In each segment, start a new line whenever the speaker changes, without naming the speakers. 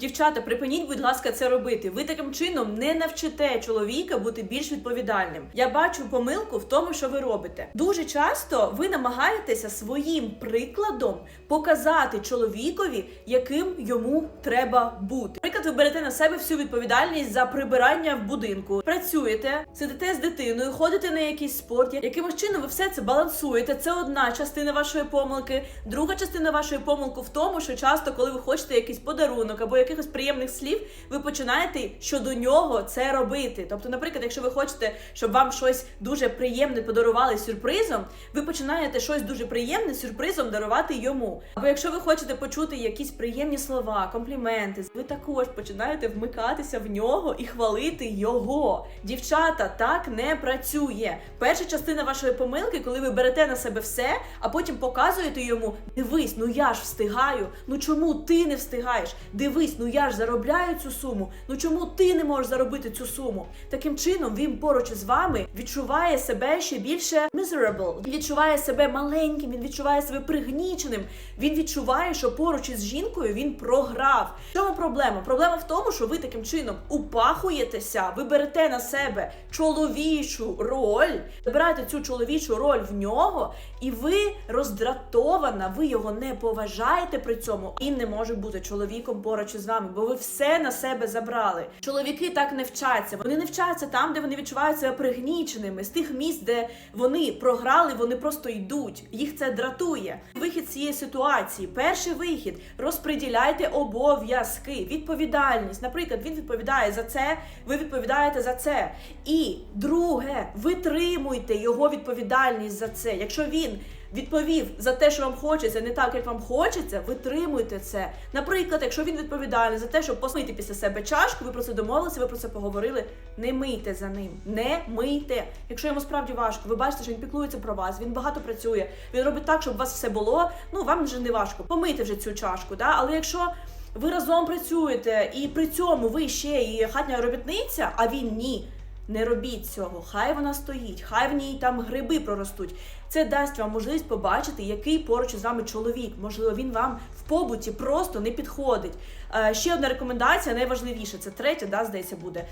Дівчата, припиніть, будь ласка, це робити. Ви таким чином не навчите чоловіка бути більш відповідальним. Я бачу помилку в тому, що ви робите. Дуже часто ви намагаєтеся своїм прикладом показати чоловікові, яким йому треба бути. Наприклад, ви берете на себе всю відповідальність за прибирання в будинку, працюєте, сидите з дитиною, ходите на якийсь спорт. Якимось чином ви все це балансуєте. Це одна частина вашої помилки. Друга частина вашої помилки в тому, що часто, коли ви хочете якийсь подарунок або якихось приємних слів, ви починаєте щодо нього це робити. Тобто, наприклад, якщо ви хочете, щоб вам щось дуже приємне подарували сюрпризом, ви починаєте щось дуже приємне сюрпризом дарувати йому. Або якщо ви хочете почути якісь приємні слова, компліменти, ви також починаєте вмикатися в нього і хвалити його. Дівчата, так не працює. Перша частина вашої помилки, коли ви берете на себе все, а потім показуєте йому: дивись, ну я ж встигаю. Ну чому ти не встигаєш? Дивись, ну я ж заробляю цю суму. Ну чому ти не можеш заробити цю суму? Таким чином він поруч із вами відчуває себе ще більше miserable. Він відчуває себе маленьким, він відчуває себе пригніченим. Він відчуває, що поруч із жінкою він програв. В чому проблема? Проблема в тому, що ви таким чином упахуєтеся, ви берете на себе чоловічу роль, забираєте цю чоловічу роль в нього, і ви роздратована, ви його не поважаєте при цьому. Він не може бути чоловіком поруч із вами, бо ви все на себе забрали. Чоловіки так не вчаться. Вони не вчаться там, де вони відчувають себе пригніченими, з тих місць, де вони програли, вони просто йдуть. Їх це дратує. Вихід цієї ситуації. Перший вихід розподіляйте обов'язки, відповідальність. Наприклад, він відповідає за це, ви відповідаєте за це. І друге, витримуйте його відповідальність за це. Якщо він відповів за те, що вам хочеться, не так, як вам хочеться, витримуйте це. Наприклад, якщо він відповідальний за те, щоб посмити після себе чашку, ви про це домовилися, ви про це поговорили. Не мийте за ним, не мийте. Якщо йому справді важко, ви бачите, що він піклується про вас, він багато працює, він робить так, щоб у вас все було. Ну вам вже не важко. Помийте вже цю чашку. Да? Але якщо ви разом працюєте, і при цьому ви ще і хатня робітниця, а він ні. Не робіть цього, хай вона стоїть, хай в ній там гриби проростуть. Це дасть вам можливість побачити, який поруч із вами чоловік. Можливо, він вам в побуті просто не підходить. Е, ще одна рекомендація, найважливіша, це третя, да, здається, буде.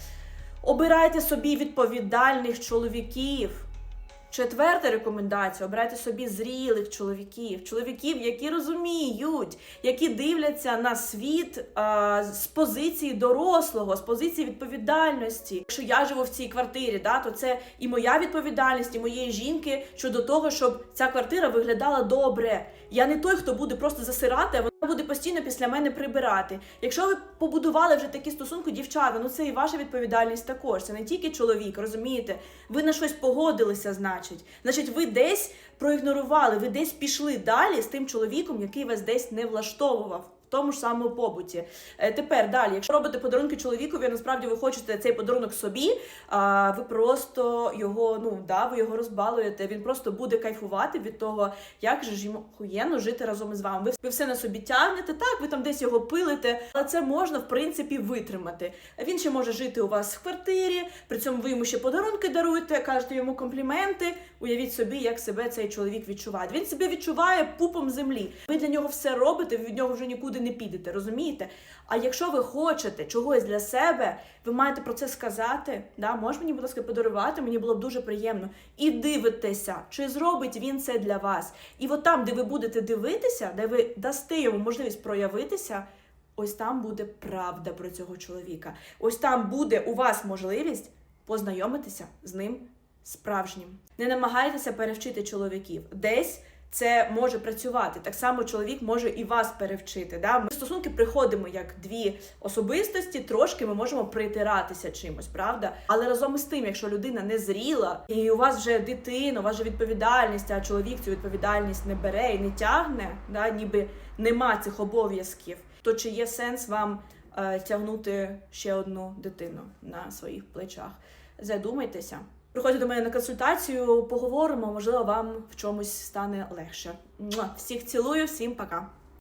Обирайте собі відповідальних чоловіків. Четверта рекомендація: обирайте собі зрілих чоловіків, чоловіків, які розуміють, які дивляться на світ а, з позиції дорослого, з позиції відповідальності. Якщо я живу в цій квартирі, да, то це і моя відповідальність, і моєї жінки щодо того, щоб ця квартира виглядала добре. Я не той, хто буде просто засирати, а вона буде постійно після мене прибирати. Якщо ви побудували вже такі стосунки, дівчата, ну це і ваша відповідальність також. Це не тільки чоловік, розумієте? Ви на щось погодилися, значить. Значить, ви десь проігнорували, ви десь пішли далі з тим чоловіком, який вас десь не влаштовував. Тому ж самому побуті. Е, тепер далі, якщо робите подарунки чоловікові, насправді ви хочете цей подарунок собі, а ви просто його, ну да, ви його розбалуєте. Він просто буде кайфувати від того, як же ж йому хуєнно жити разом із вами. Ви все на собі тягнете, так, ви там десь його пилите, але це можна в принципі витримати. Він ще може жити у вас в квартирі, при цьому ви йому ще подарунки даруєте, кажете йому компліменти. Уявіть собі, як себе цей чоловік відчуває. Він себе відчуває пупом землі. Ви для нього все робите, ви від нього вже нікуди не підете, розумієте? А якщо ви хочете чогось для себе, ви маєте про це сказати. Да, можеш мені, будь ласка, подарувати, мені було б дуже приємно. І дивитеся, чи зробить він це для вас. І от там, де ви будете дивитися, де ви дасте йому можливість проявитися. Ось там буде правда про цього чоловіка. Ось там буде у вас можливість познайомитися з ним справжнім. Не намагайтеся перевчити чоловіків. Десь це може працювати. Так само чоловік може і вас перевчити. Да? Ми в стосунки приходимо як дві особистості, трошки ми можемо притиратися чимось, правда? Але разом із тим, якщо людина не зріла, і у вас вже дитина, у вас вже відповідальність, а чоловік цю відповідальність не бере і не тягне, да? ніби нема цих обов'язків, то чи є сенс вам тягнути ще одну дитину на своїх плечах? Задумайтеся. Приходьте до мене на консультацію, поговоримо, можливо, вам в чомусь стане легше. Всіх цілую, всім пока.